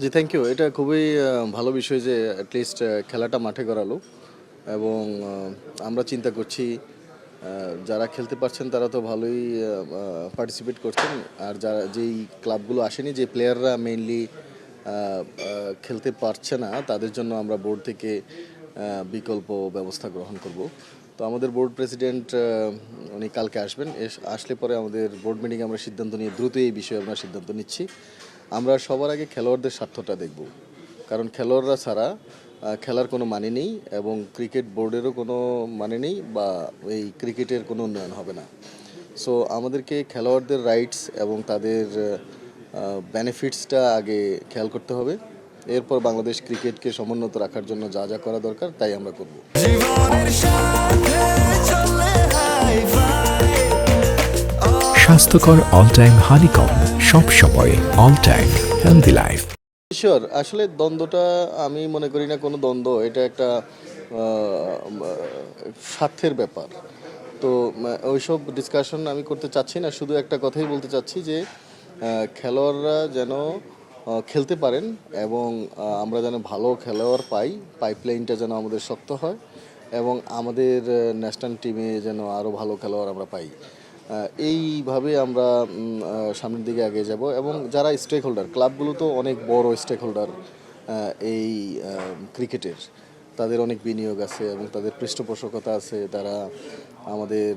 G thank you এটা খুবই ভালো বিষয় যে অ্যাটলিস্ট খেলাটা মাঠে করালো এবং আমরা চিন্তা করছি যারা খেলতে পারছেন তারা তো ভালোই পার্টিসিপেট করছেন। আর যারা, যেই ক্লাবগুলো আসেনি, যে প্লেয়াররা মেইনলি খেলতে পারছে না, তাদের জন্য আমরা বোর্ড থেকে বিকল্প ব্যবস্থা গ্রহণ করব। তো আমাদের বোর্ড প্রেসিডেন্ট উনি কালকে আসবেন। আসলে পরে আমাদের বোর্ড মিটিংয়ে আমরা সিদ্ধান্ত নিয়ে দ্রুত এই বিষয়ে আমরা সিদ্ধান্ত নিচ্ছি। আমরা সবার আগে খেলোয়াড়দের স্বার্থটা দেখব। কারণ খেলোয়াড়রা ছাড়া খেলার কোনো মানে নেই এবং ক্রিকেট বোর্ডেরও কোনো মানে নেই বা এই ক্রিকেটের কোনো উন্নয়ন হবে না। সো আমাদেরকে খেলোয়াড়দের রাইটস এবং তাদের বেনিফিটসটা আগে খেয়াল করতে হবে। এরপর বাংলাদেশ ক্রিকেটকে সমুন্নত রাখার জন্য যা যা করা দরকার তাই আমরা করব। স্বাস্থ্যকর অল টাইম হানিকম সব সময় all time healthy life sure আসলে দ্বন্দ্বটা আমি মনে করি না কোনো দ্বন্দ্ব, এটা একটা স্বার্থের ব্যাপার। তো ওইসব ডিসকাশন আমি করতে চাচ্ছি না, শুধু একটা কথাই বলতে চাচ্ছি যে খেলোয়াড়রা যেন খেলতে পারেন এবং আমরা যেন ভালো খেলোয়াড় পাই পাইপলাইনটা যেন আমাদের শক্ত হয় এবং আমাদের ন্যাশনাল টিমে যেন আরও ভালো খেলোয়াড় আমরা পাই। এইভাবে আমরা সামনের দিকে এগিয়ে যাব। এবং যারা স্টেক হোল্ডার ক্লাবগুলো তো অনেক বড় স্টেক হোল্ডার এই ক্রিকেটের। তাদের অনেক বিনিয়োগ আছে এবং তাদের পৃষ্ঠপোষকতা আছে। তারা আমাদের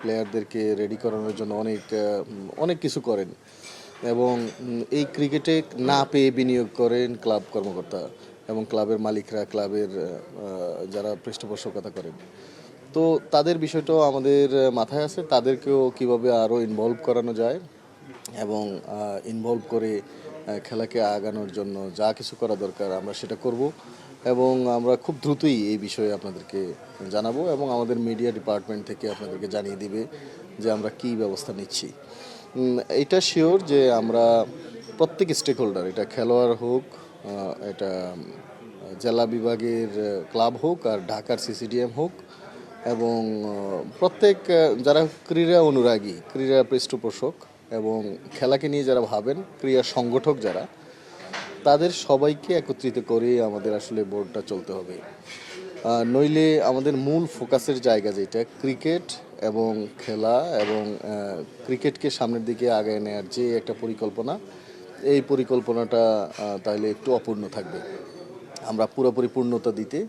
প্লেয়ারদেরকে রেডি করানোর জন্য অনেক অনেক কিছু করেন। এবং এই ক্রিকেটে না পেয়ে বিনিয়োগ করেন ক্লাব কর্মকর্তা এবং ক্লাবের মালিকরা ক্লাবের যারা পৃষ্ঠপোষকতা করেন। তো তাদের বিষয়টাও আমাদের মাথায় আছে। তাদেরকেও কীভাবে আরও ইনভলভ করানো যায় এবং ইনভলভ করে খেলাকে আগানোর জন্য যা কিছু করা দরকার আমরা সেটা করব এবং আমরা খুব দ্রুতই এই বিষয়ে আপনাদেরকে জানাব এবং আমাদের মিডিয়া ডিপার্টমেন্ট থেকে আপনাদেরকে জানিয়ে দিবে যে আমরা কি ব্যবস্থা নিচ্ছি। এটা শিওর যে আমরা প্রত্যেক স্টেক হোল্ডার এটা খেলোয়াড় হোক এটা জেলা বিভাগের ক্লাব হোক আর ঢাকার সিসিডিএম হোক এবং প্রত্যেক যারা ক্রীড়া অনুরাগী, ক্রীড়া পৃষ্ঠপোষক এবং খেলাকে নিয়ে যারা ভাবেন, ক্রীড়া সংগঠক যারা, তাদের সবাইকে একত্রিত করে আমাদের আসলে বোর্ডটা চলতে হবে। নইলে আমাদের মূল ফোকাসের জায়গা যেটা, ক্রিকেট এবং খেলা এবং ক্রিকেটকে সামনের দিকে আগায় নেওয়ার যে একটা পরিকল্পনা, এই পরিকল্পনাটা তাইলে একটু অপূর্ণ থাকবে। আমরা পুরোপুরি পূর্ণতা দিতে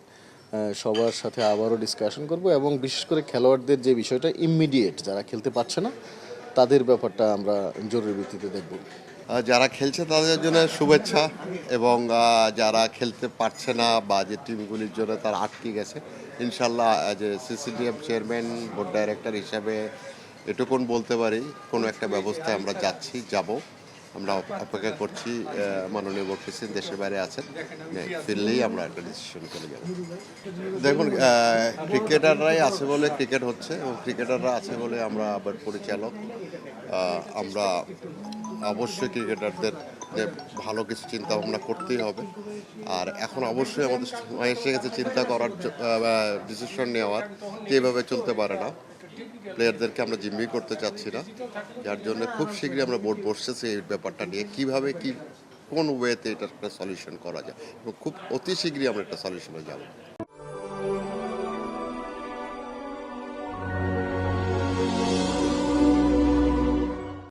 সবার সাথে আবারও ডিসকাশন করব এবং বিশেষ করে খেলোয়াড়দের যে বিষয়টা ইমিডিয়েট যারা খেলতে পারছে না, তাদের ব্যাপারটা আমরা জরুরি ভিত্তিতে দেখব। যারা খেলছে তাদের জন্য শুভেচ্ছা এবং যারা খেলতে পারছে না বা যে টিমগুলির জন্য তারা আটকে গেছে, ইনশাল্লাহ যে সিসিডিএম চেয়ারম্যান বোর্ড ডাইরেক্টর হিসাবে এটুকুন বলতে পারি, কোনো একটা ব্যবস্থায় আমরা যাচ্ছি, যাব। আমরা অপেক্ষা করছি মাননীয় প্রেসিডেন্ট দেশের বাইরে আছেন ফিরলেই আমরা একটা ডিসিশন করে যাব। দেখুন ক্রিকেটাররাই আছে বলে ক্রিকেট হচ্ছে এবং ক্রিকেটাররা আছে বলে আমরা আবার পরিচালক। আমরা অবশ্যই ক্রিকেটারদের যে ভালো কিছু চিন্তা ভাবনা করতেই হবে। আর এখন অবশ্যই আমাদের সময় এসে গেছে চিন্তা করার ডিসিশন নেওয়ার, যে এভাবে চলতে পারে না। প্লেয়ারদেরকে আমরা জিম্মি করতে চাচ্ছি না। যার জন্য খুব শীঘ্রই আমরা বোর্ড বসতেছি এই ব্যাপারটা নিয়ে। কীভাবে, কি, কোন ওয়েতে এটা একটা সলিউশন করা যায়? এবং খুব অতি শীঘ্রই আমরা একটা সলিউশনে যাব।